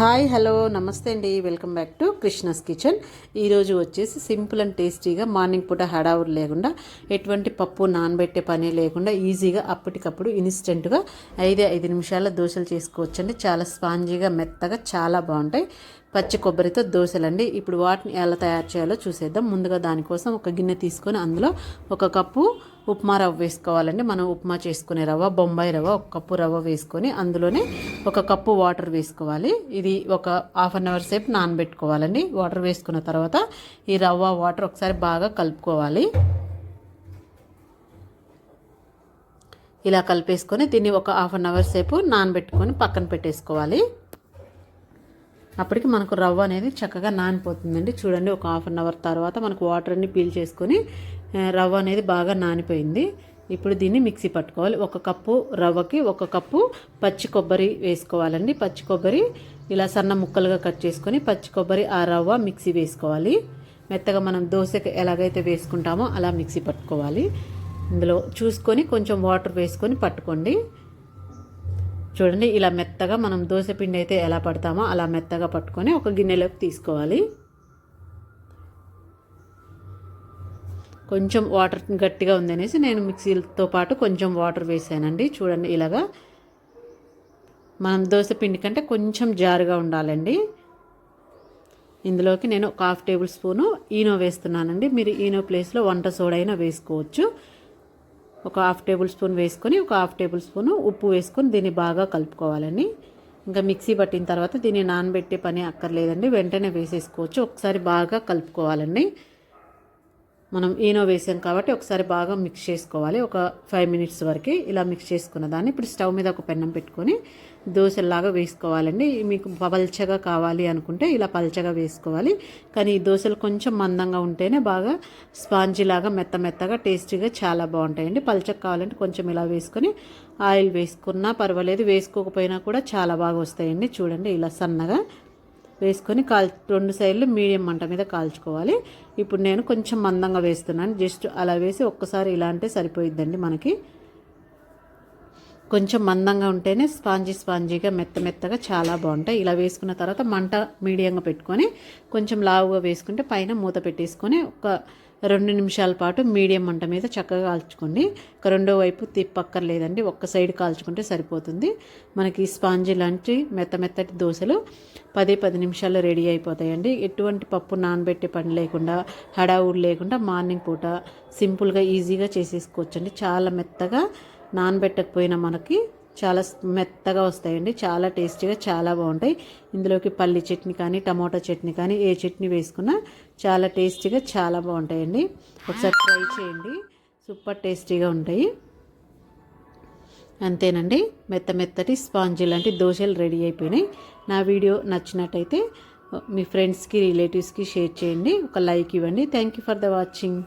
Hi hello నమస్తే అండి. Welcome back to Krishna's kitchen. ఈరోజు వచ్చేసి సింపుల్ అండ్ టేస్టీగా మార్నింగ్ పూట హడావురు లేకుండా ఎటువంటి పప్పు నానబెట్టే పని లేకుండా ఈజీగా అప్పటికప్పుడు ఇన్స్టెంట్గా ఐదే ఐదు నిమిషాల దోశలు చేసుకోవచ్చండి. చాలా స్పాంజీగా మెత్తగా చాలా బాగుంటాయి. పచ్చి కొబ్బరితో దోశలండి. ఇప్పుడు వాటిని ఎలా తయారు చేయాలో చూసేద్దాం. ముందుగా దానికోసం ఒక గిన్నె తీసుకొని అందులో ఒక కప్పు ఉప్మా రవ్వ వేసుకోవాలండి. మనం ఉప్మా చేసుకునే రవ్వ బొంబాయి రవ్వ ఒక కప్పు రవ్వ వేసుకొని అందులోనే ఒక కప్పు వాటర్ వేసుకోవాలి. ఇది ఒక హాఫ్ అన్ అవర్ సేపు నానబెట్టుకోవాలండి. వాటర్ వేసుకున్న తర్వాత ఈ రవ్వ వాటర్ ఒకసారి బాగా కలుపుకోవాలి. ఇలా కలిపేసుకొని దీన్ని ఒక హాఫ్ అన్ అవర్ సేపు నానబెట్టుకొని పక్కన పెట్టేసుకోవాలి. అప్పటికి మనకు రవ్వ అనేది చక్కగా నానిపోతుందండి. చూడండి ఒక హాఫ్ అన్ అవర్ తర్వాత మనకు వాటర్ అన్ని పీల్ చేసుకొని రవ్వ అనేది బాగా నానిపోయింది. ఇప్పుడు దీన్ని మిక్సీ పట్టుకోవాలి. ఒక కప్పు రవ్వకి ఒక కప్పు పచ్చి కొబ్బరి వేసుకోవాలండి. పచ్చి కొబ్బరి ఇలా సన్న ముక్కలుగా కట్ చేసుకొని పచ్చి కొబ్బరి ఆ రవ్వ మిక్సీ వేసుకోవాలి. మెత్తగా మనం దోశకి ఎలాగైతే వేసుకుంటామో అలా మిక్సీ పట్టుకోవాలి. ఇందులో చూసుకొని కొంచెం వాటర్ వేసుకొని పట్టుకోండి. చూడండి ఇలా మెత్తగా మనం దోశపిండి అయితే ఎలా పడతామో అలా మెత్తగా పట్టుకొని ఒక గిన్నెలోకి తీసుకోవాలి. కొంచెం వాటర్ గట్టిగా ఉందనేసి నేను మిక్సీతో పాటు కొంచెం వాటర్ వేసానండి. చూడండి ఇలాగా మనం దోశ పిండి కంటే కొంచెం జారుగా ఉండాలండి. ఇందులోకి నేను ఒక హాఫ్ టేబుల్ స్పూను ఈనో వేస్తున్నానండి. మీరు ఈనో ప్లేస్లో వంట సోడా అయినా వేసుకోవచ్చు. ఒక హాఫ్ టేబుల్ స్పూన్ వేసుకొని ఒక హాఫ్ టేబుల్ స్పూన్ ఉప్పు వేసుకొని దీన్ని బాగా కలుపుకోవాలండి. ఇంకా మిక్సీ పట్టిన తర్వాత దీన్ని నానబెట్టే పని అక్కర్లేదండి. వెంటనే వేసేసుకోవచ్చు. ఒకసారి బాగా కలుపుకోవాలండి. మనం ఈనో వేసాం కాబట్టి ఒకసారి బాగా మిక్స్ చేసుకోవాలి. ఒక ఫైవ్ మినిట్స్ వరకు ఇలా మిక్స్ చేసుకున్న దాన్ని ఇప్పుడు స్టవ్ మీద ఒక పెన్నం పెట్టుకొని దోశలాగా వేసుకోవాలండి. మీకు పల్చగా కావాలి అనుకుంటే ఇలా పల్చగా వేసుకోవాలి. కానీ ఈ దోశలు కొంచెం మందంగా ఉంటేనే బాగా స్పాంజీలాగా మెత్త మెత్తగా టేస్టీగా చాలా బాగుంటాయండి. పల్చగా కావాలంటే కొంచెం ఇలా వేసుకొని ఆయిల్ వేసుకున్నా పర్వాలేదు. వేసుకోకపోయినా కూడా చాలా బాగా వస్తాయండి. చూడండి ఇలా సన్నగా వేసుకొని కాల్ రెండు సైడ్లు మీడియం మంట మీద కాల్చుకోవాలి. ఇప్పుడు నేను కొంచెం మందంగా వేస్తున్నాను. జస్ట్ అలా వేసి ఒక్కసారి ఇలా అంటే సరిపోయిద్దండి మనకి. కొంచెం మందంగా ఉంటేనే స్పాంజీ స్పాంజీగా మెత్త మెత్తగా చాలా బాగుంటాయి. ఇలా వేసుకున్న తర్వాత మంట మీడియంగా పెట్టుకొని కొంచెం లావుగా వేసుకుంటే పైన మూత పెట్టేసుకొని ఒక రెండు నిమిషాల పాటు మీడియం మంట మీద చక్కగా కాల్చుకోండి. ఇక రెండో వైపు తిప్పక్కర్లేదండి. ఒక్క సైడ్ కాల్చుకుంటే సరిపోతుంది. మనకి స్పాంజీ లాంటి మెత్త మెత్తటి దోశలు పది పది నిమిషాల్లో రెడీ అయిపోతాయండి. ఎటువంటి పప్పు నానబెట్టే పని లేకుండా హడావుడు లేకుండా మార్నింగ్ పూట సింపుల్గా ఈజీగా చేసేసుకోవచ్చండి. చాలా మెత్తగా నానబెట్టకపోయినా మనకి చాలా మెత్తగా వస్తాయండి. చాలా టేస్టీగా చాలా బాగుంటాయి. ఇందులోకి పల్లి చట్నీ కానీ టమాటో చట్నీ కానీ ఏ చట్నీ వేసుకున్నా చాలా టేస్టీగా చాలా బాగుంటాయండి. ఒకసారి ట్రై చేయండి. సూపర్ టేస్టీగా ఉంటాయి. అంతేనండి. మెత్త మెత్తటి స్పాంజీ లాంటి దోశలు రెడీ అయిపోయినాయి. నా వీడియో నచ్చినట్టయితే మీ ఫ్రెండ్స్కి రిలేటివ్స్కి షేర్ చేయండి. ఒక లైక్ ఇవ్వండి. Thank you for the watching.